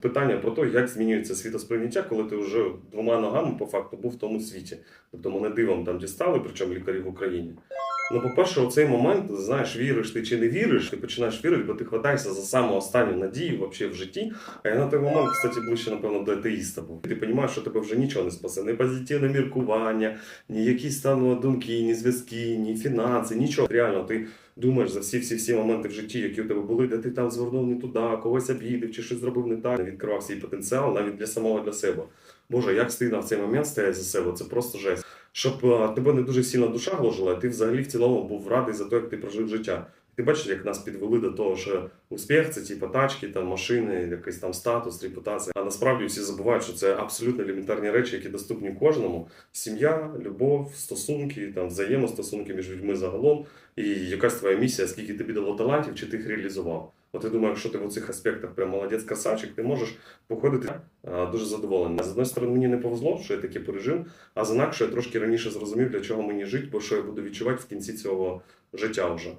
Питання про те, як змінюється світосприйняття, коли ти вже двома ногами по факту був в тому світі. Тобто мене дивом там дістали, причому лікарі в Україні. Ну, по-перше, у цей момент, знаєш, віриш ти чи не віриш, ти починаєш вірити, бо ти хватаєшся за саму останню надію вообще в житті. А я на той момент, кстати, ближче, напевно, до атеїста був. Ти розумієш, що тебе вже нічого не спасе. Ні позитивне міркування, ні якісь там ну, думки, ні зв'язки, ні фінанси, нічого. Реально, ти думаєш за всі всі всі моменти в житті, які у тебе були, де ти там звернув не туди, когось обідав чи щось зробив не так, відкривав свій потенціал навіть для самого для себе. Боже, як стидно в цей момент стояти за себе, це просто жесть. Щоб е, тебе не дуже сильно душа гложила, ти взагалі в цілому був радий за те, як ти прожив життя. Ти бачиш, як нас підвели до того, що успіх це типу тачки, там машини, якийсь там статус, репутація. А насправді всі забувають, що це абсолютно елементарні речі, які доступні кожному: сім'я, любов, стосунки, там взаємостосунки між людьми загалом, і якась твоя місія, скільки тобі дало талантів, чи ти їх реалізував. От я думаю, якщо ти в цих аспектах прям молодець красавчик, ти можеш походити дуже задоволений. З одної сторони, мені не повезло, що я таке пережив, а з інакше я трошки раніше зрозумів, для чого мені жити, бо що я буду відчувати в кінці цього життя вже.